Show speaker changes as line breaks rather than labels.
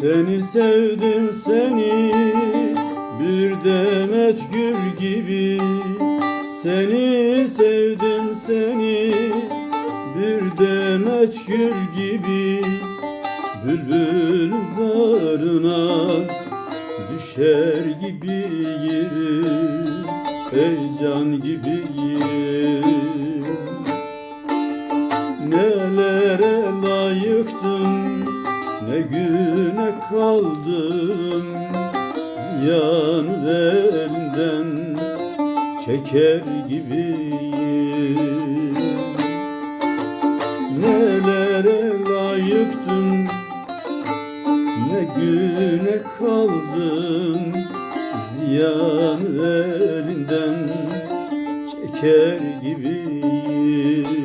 Seni sevdim seni bir demet gül gibi. Seni sevdim seni bir demet gül gibi. Bülbül zarına düşer gibiyim Ey can gibiyim Nelere layıktım ne güne kaldım Ziyan elinden çeker gibiyim. Nelere layıktım ne güne kaldım Ziyan elinden çeker gibiyim